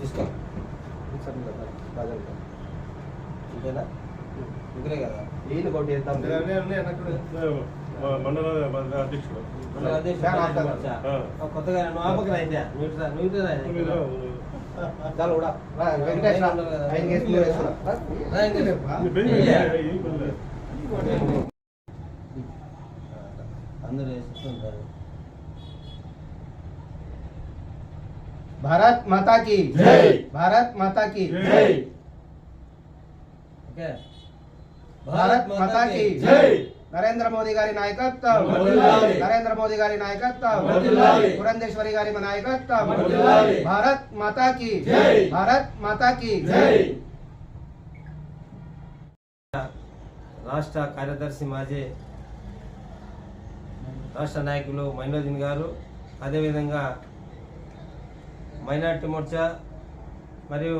తీసుకో. ఇంతేనా కదా కొట్టి వేద్దాం. మండల అధ్యక్షుడు. కొత్తగా నువ్వు ఆపకరా అయితే? నువ్వు రా, నువ్వు ఇటు రా. చాలు కూడా. ఆయన. అందరూ వేసుకుంటారు. భారత్ మాతాకి భారత్ మాతాకి ఓకే భారత్ మాతాకి నరేంద్ర మోదీ గారి నాయకత్వం నరేంద్ర మోదీ గారి నాయకత్వం పురంధేశ్వరి గారి నాయకత్వం భారత్ మాతాకి భారత్ మాతాకి రాష్ట్ర కార్యదర్శి మాజీ రాష్ట్ర నాయకులు మైనోదీన్ గారు అదేవిధంగా మైనార్టీ మోర్చా మరియు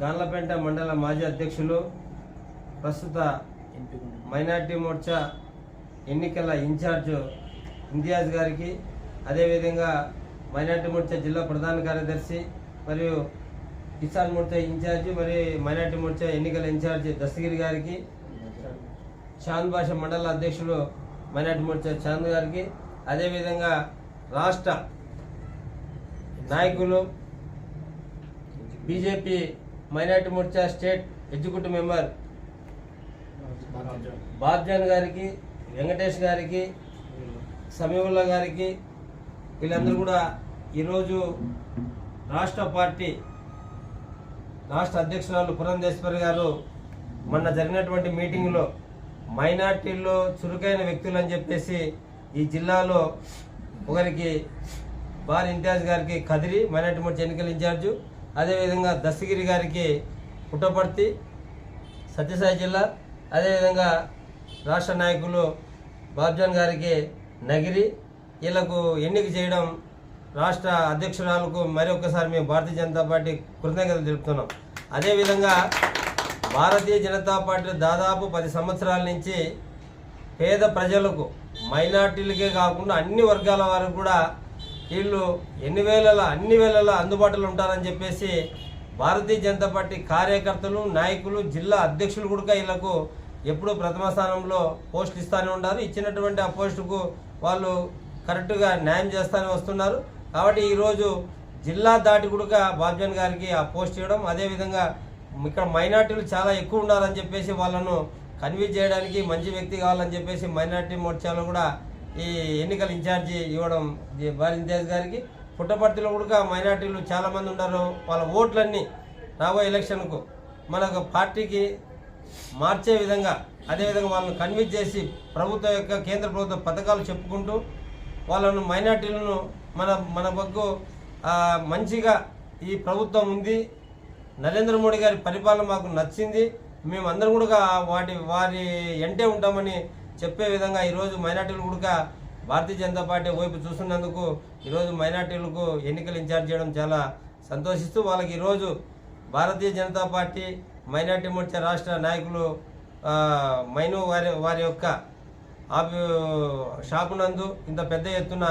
గాన్లపేంట మండల మాజీ అధ్యక్షులు ప్రస్తుత మైనార్టీ మోర్చా ఎన్నికల ఇన్ఛార్జ్ ఇంతియాజ్ గారికి అదేవిధంగా మైనార్టీ మోర్చా జిల్లా ప్రధాన కార్యదర్శి మరియు కిసాన్ మోర్చా ఇన్ఛార్జి మరియు మైనార్టీ మోర్చా ఎన్నికల ఇన్ఛార్జి దస్తగిరి గారికి చాంద్ భాష మండల అధ్యక్షుడు మైనార్టీ మోర్చా చాంద్ గారికి అదేవిధంగా రాష్ట్ర నాయకులు BJP minority Morcha state executive member Babjan గారికి వెంకటేష్ గారికి సమీవుల్లా గారికి వీళ్ళందరూ కూడా ఈరోజు రాష్ట్ర పార్టీ రాష్ట్ర అధ్యక్షురాలు పురంధేశ్వరి గారు మొన్న జరిగినటువంటి మీటింగ్లో మైనార్టీల్లో చురుకైన వ్యక్తులు అని చెప్పేసి ఈ జిల్లాలో ఒకరికి బార్ ఇంతియాజ్ గారికి కదిరి మైనార్టీ ఎన్నికల ఇన్ఛార్జు. అదేవిధంగా దస్తగిరి గారికి పుట్టపర్తి సత్యసాయి జిల్లా. అదేవిధంగా రాష్ట్ర నాయకులు బాబ్జాన్ గారికి నగిరి. వీళ్ళకు ఎన్నిక చేయడం రాష్ట్ర అధ్యక్షురాలకు మరొకసారి మేము భారతీయ జనతా పార్టీ కృతజ్ఞతలు తెలుపుతున్నాం. అదేవిధంగా భారతీయ జనతా పార్టీ దాదాపు పది సంవత్సరాల నుంచి పేద ప్రజలకు మైనార్టీలకే కాకుండా అన్ని వర్గాల వారికి కూడా వీళ్ళు ఎన్ని వేళల అన్ని వేళల అందుబాటులో ఉంటారని చెప్పేసి భారతీయ జనతా పార్టీ కార్యకర్తలు నాయకులు జిల్లా అధ్యక్షులు కూడా వీళ్ళకు ఎప్పుడూ ప్రథమ స్థానంలో పోస్టులు ఇస్తూనే ఉన్నారు. ఇచ్చినటువంటి ఆ పోస్టుకు వాళ్ళు కరెక్ట్గా న్యాయం చేస్తూనే వస్తున్నారు. కాబట్టి ఈరోజు జిల్లా దాటి కూడా బాబ్జన్ గారికి ఆ పోస్ట్ ఇవ్వడం అదేవిధంగా ఇక్కడ మైనార్టీలు చాలా ఎక్కువ ఉండాలని చెప్పేసి వాళ్ళను కన్విన్స్ చేయడానికి మంచి వ్యక్తి కావాలని చెప్పేసి మైనార్టీ మోర్చాలో కూడా ఈ ఎన్నికల ఇన్ఛార్జి ఇవ్వడం ఈ ఇంతియాజ్ గారికి. పుట్టపర్తిలో కూడా మైనార్టీలు చాలామంది ఉన్నారు. వాళ్ళ ఓట్లన్నీ రాబోయే ఎలక్షన్కు మనకు పార్టీకి మార్చే విధంగా అదేవిధంగా వాళ్ళని కన్విన్స్ చేసి ప్రభుత్వం యొక్క కేంద్ర ప్రభుత్వ పథకాలు చెప్పుకుంటూ వాళ్ళను మైనార్టీలను మన మన వగ్గు మంచిగా ఈ ప్రభుత్వం ఉంది. నరేంద్ర మోడీ గారి పరిపాలన మాకు నచ్చింది. మేమందరం కూడా వాటి వారి ఎంటే ఉంటామని చెప్పే విధంగా ఈరోజు మైనార్టీలు కూడా భారతీయ జనతా పార్టీ వైపు చూస్తున్నందుకు ఈరోజు మైనార్టీలకు ఎన్నికలు ఇన్ఛార్జ్ చేయడం చాలా సంతోషిస్తూ వాళ్ళకి ఈరోజు భారతీయ జనతా పార్టీ మైనార్టీ మోర్చా రాష్ట్ర నాయకులు ఆ, మైను వారి వారి యొక్క ఆఫీ షాపు నందు ఇంత పెద్ద ఎత్తున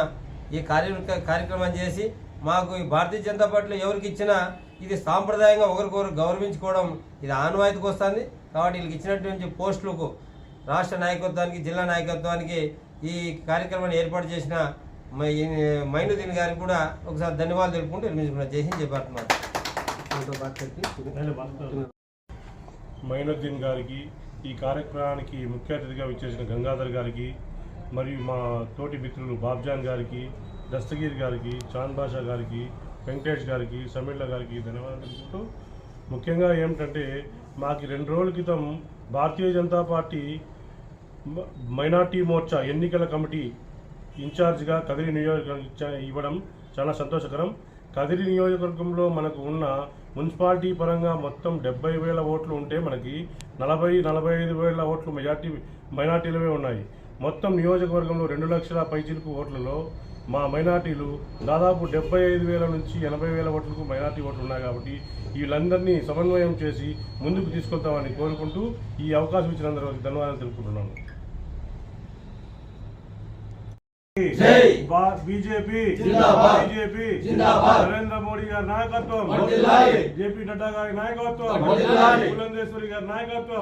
ఈ కార్య కార్యక్రమం చేసి మాకు ఈ భారతీయ జనతా పార్టీలో ఎవరికి ఇచ్చినా ఇది సాంప్రదాయంగా ఒకరికొకరు గౌరవించుకోవడం ఇది ఆనవాయితీకి వస్తుంది. కాబట్టి వీళ్ళకి ఇచ్చినటువంటి పోస్టులకు రాష్ట్ర నాయకత్వానికి జిల్లా నాయకత్వానికి ఈ కార్యక్రమాన్ని ఏర్పాటు చేసిన మై- ఈ మైనుద్దీన్ గారికి కూడా ఒకసారి ధన్యవాదాలు తెలుపుకుంటూ నిర్మించుకున్నా చేసి చెప్పారు మైనుద్దీన్ గారికి ఈ కార్యక్రమానికి ముఖ్య అతిథిగా విచ్చేసిన గంగాధర్ గారికి మరియు మా తోటి మిత్రులు బాబ్జాన్ గారికి దస్తగిరి గారికి చాంద్ బాషా గారికి వెంకటేష్ గారికి సమీళ్ళ గారికి ధన్యవాదాలు తెలుపుతూ ముఖ్యంగా ఏమిటంటే మాకు రెండు రోజుల క్రితం భారతీయ జనతా పార్టీ మైనార్టీ మోర్చా ఎన్నికల కమిటీ ఇన్ఛార్జ్గా కదిరి నియోజకవర్గం ఇచ్చా- ఇవ్వడం చాలా సంతోషకరం. కదిరి నియోజకవర్గంలో మనకు ఉన్న మున్సిపాలిటీ పరంగా మొత్తం డెబ్బై వేల ఓట్లు ఉంటే మనకి నలభై నలభై ఐదు వేల ఓట్లు మెజార్టీ మైనార్టీలవే ఉన్నాయి. మొత్తం నియోజకవర్గంలో రెండు లక్షల పైచిలుకు ఓట్లలో మా మైనార్టీలు దాదాపు డెబ్బై ఐదు వేల నుంచి ఎనభై వేల ఓట్లకు మైనార్టీ ఓట్లు ఉన్నాయి కాబట్టి వీళ్ళందరినీ సమన్వయం చేసి ముందుకు తీసుకొద్దామని కోరుకుంటూ ఈ అవకాశం ఇచ్చినందుకు ధన్యవాదాలు తెలుపుకుంటున్నాను బీజేపీ. నరేంద్ర మోడీ గారి నాయకత్వం. జేపీ నడ్డా గారి నాయకత్వం. పులందేశ్వరి గారి నాయకత్వం!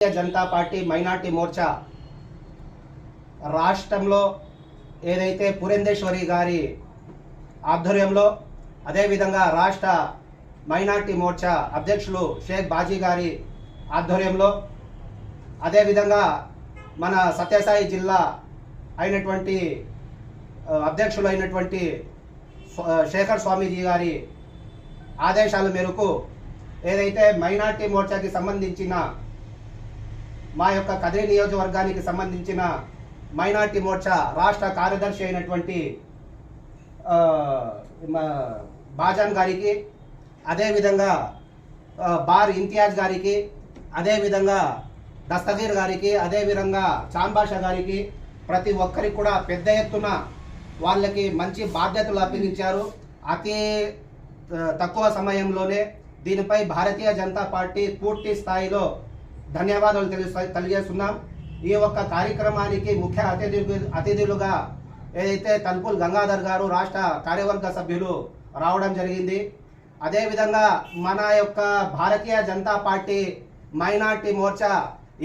భారతీయ జనతా పార్టీ మైనార్టీ మోర్చా రాష్ట్రంలో ఏదైతే పురేందేశ్వరి గారి ఆధ్వర్యంలో అదేవిధంగా రాష్ట్ర మైనార్టీ మోర్చా అధ్యక్షులు షేక్ బాజీ గారి ఆధ్వర్యంలో అదేవిధంగా మన సత్యసాయి జిల్లా అయినటువంటి అధ్యక్షులు అయినటువంటి శేఖర్ స్వామీజీ గారి ఆదేశాల మేరకు ఏదైతే మైనార్టీ మోర్చాకి సంబంధించిన మా యొక్క కదిరి నియోజకవర్గానికి సంబంధించిన మైనార్టీ మోర్చా రాష్ట్ర కార్యదర్శి అయినటువంటి మా బాజాన్ గారికి అదేవిధంగా బార్ ఇంతియాజ్ గారికి అదేవిధంగా దస్తగీర్ గారికి అదేవిధంగా చాంబాషా గారికి ప్రతి ఒక్కరికి కూడా పెద్ద ఎత్తున వాళ్ళకి మంచి బాధ్యతలు అప్పగించారు. అతి తక్కువ సమయంలోనే దీనిపై భారతీయ జనతా పార్టీ పూర్తి స్థాయిలో ధన్యవాదాలు తెలుసు తెలియజేస్తున్నాం. ఈ యొక్క కార్యక్రమానికి ముఖ్య అతిథి అతిథులుగా ఏదైతే తల్పుల్ గంగాధర్ గారు రాష్ట్ర కార్యవర్గ సభ్యులు రావడం జరిగింది. అదేవిధంగా మన యొక్క భారతీయ జనతా పార్టీ మైనార్టీ మోర్చా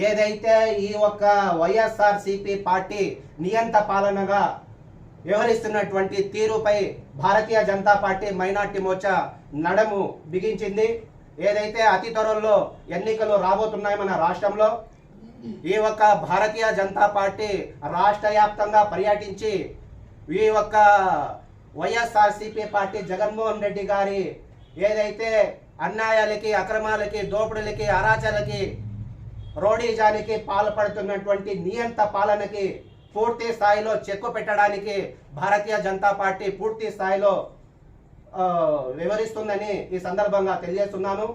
ఏదైతే ఈ ఒక్క వైఎస్ఆర్ సిపి పార్టీ నియంత పాలనగా వ్యవహరిస్తున్నటువంటి తీరుపై భారతీయ జనతా పార్టీ మైనార్టీ మోర్చా నడము బిగించింది. ఏదైతే అతి త్వరలో ఎన్నికలు రాబోతున్నాయి మన రాష్ట్రంలో ఈ ఒక్క భారతీయ జనతా పార్టీ రాష్ట్ర వ్యాప్తంగా పర్యటించి ఈ ఒక్క వైఎస్ఆర్సీపీ పార్టీ జగన్మోహన్ రెడ్డి గారి ఏదైతే అన్యాయాలకి అక్రమాలకి దోపిడులకి అరాచలకి రోడీజానికి పాల్పడుతున్నటువంటి నియంత పాలనకి పూర్తి స్థాయిలో చెక్కు పెట్టడానికి భారతీయ జనతా పార్టీ పూర్తి స్థాయిలో వివరిస్తుందని ఈ సందర్భంగా తెలియజేస్తున్నాను.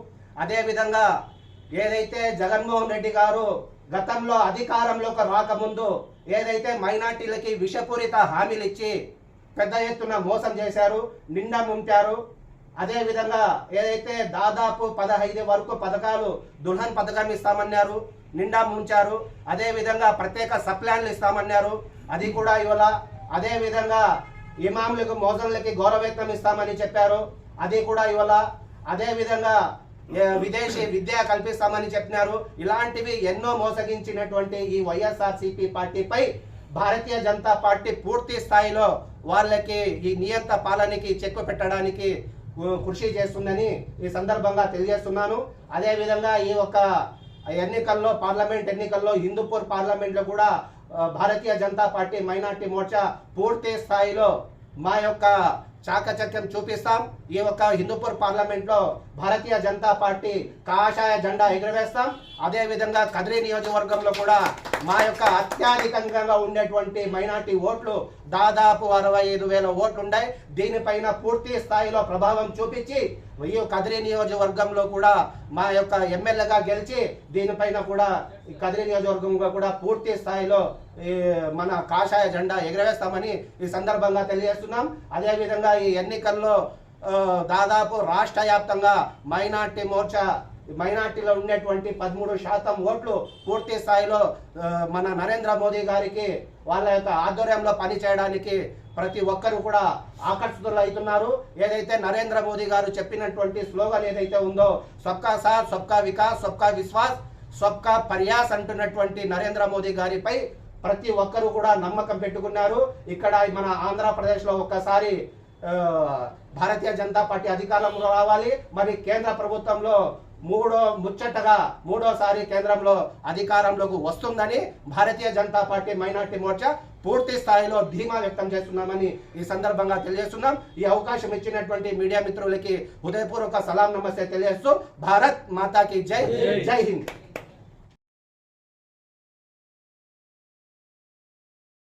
అదేవిధంగా ఏదైతే జగన్మోహన్ రెడ్డి గారు గతంలో అధికారంలోకి రాకముందు ఏదైతే మైనార్టీలకి విషపూరిత హామీలు ఇచ్చి పెద్ద ఎత్తున మోసం చేశారు నిండా ముంపారు అదేవిధంగా ఏదైతే దాదాపు పదహైదు వరకు పథకాలు దుల్హన్ పథకం ఇస్తామన్నారు నిండా ముంచారు అదేవిధంగా ప్రత్యేక సప్లాన్లు ఇస్తామన్నారు అది కూడా ఇవాళ అదేవిధంగా ఇమాములకు మోజన్లకి గౌరవేతనం ఇస్తామని చెప్పారు. అది కూడా ఇవాళ అదే విధంగా విదేశీ విద్య కల్పిస్తామని చెప్పినారు. ఇలాంటివి ఎన్నో మోసగించినటువంటి ఈ వైఎస్ఆర్సీపీ పార్టీపై భారతీయ జనతా పార్టీ పూర్తి స్థాయిలో వాళ్ళకి ఈ నియంత పాలనకి చెక్కు పెట్టడానికి కృషి చేస్తుందని ఈ సందర్భంగా తెలియజేస్తున్నాను. అదేవిధంగా ఈ యొక్క ఎన్నికల్లో పార్లమెంట్ ఎన్నికల్లో హిందూపూర్ పార్లమెంట్లో కూడా భారతీయ జనతా పార్టీ మైనార్టీ మోర్చా పూర్తి స్థాయిలో మా యొక్క చాకచక్యం చూపిస్తాం. ఈ యొక్క హిందూపూర్ పార్లమెంట్లో భారతీయ జనతా పార్టీ కాషాయ జెండా ఎగురవేస్తాం. అదేవిధంగా కదిరి నియోజకవర్గంలో కూడా మా యొక్క అత్యధికంగా ఉండేటువంటి మైనార్టీ ఓట్లు దాదాపు అరవై ఐదు వేల ఓట్లు ఉన్నాయి దీనిపైన పూర్తి స్థాయిలో ప్రభావం చూపించి ఈ కదిరి నియోజకవర్గంలో కూడా మా యొక్క ఎమ్మెల్యేగా గెలిచి దీనిపైన కూడా ఈ కదిరి నియోజకవర్గంగా కూడా పూర్తి స్థాయిలో ఈ మన కాషాయ జెండా ఎగురవేస్తామని ఈ సందర్భంగా తెలియజేస్తున్నాం. అదేవిధంగా ఈ ఎన్నికల్లో దాదాపు రాష్ట్ర వ్యాప్తంగా మైనార్టీ మోర్చా మైనార్టీలో ఉండేటువంటి పదమూడు శాతం ఓట్లు పూర్తి స్థాయిలో మన నరేంద్ర మోదీ గారికి వాళ్ళ యొక్క ఆధ్వర్యంలో పనిచేయడానికి ప్రతి ఒక్కరు కూడా ఆకర్షితులు అవుతున్నారు. ఏదైతే నరేంద్ర మోదీ గారు చెప్పినటువంటి స్లోగన్ ఏదైతే ఉందో సబ్కా సాత్ సబ్కా వికాస్ సబ్కా విశ్వాస్ సబ్కా పర్యాస్ అంటున్నటువంటి నరేంద్ర మోదీ గారిపై ప్రతి ఒక్కరు కూడా నమ్మకం పెట్టుకున్నారు. ఇక్కడ మన ఆంధ్రప్రదేశ్లో ఒక్కసారి భారతీయ జనతా పార్టీ అధికారంలో రావాలి. మరి కేంద్ర ప్రభుత్వంలో మూడో ముచ్చటగా మూడోసారి కేంద్రంలో అధికారంలోకి వస్తుందని భారతీయ జనతా పార్టీ మైనార్టీ మోర్చా పూర్తి స్థాయిలో ధీమా వ్యక్తం చేస్తున్నామని ఈ సందర్భంగా తెలియజేస్తున్నాం. ఈ అవకాశం ఇచ్చినటువంటి మీడియా మిత్రులకి హృదయపూర్వక సలాం నమస్తే తెలియజేస్తూ భారత్ మాతాకి జై జై హింద్.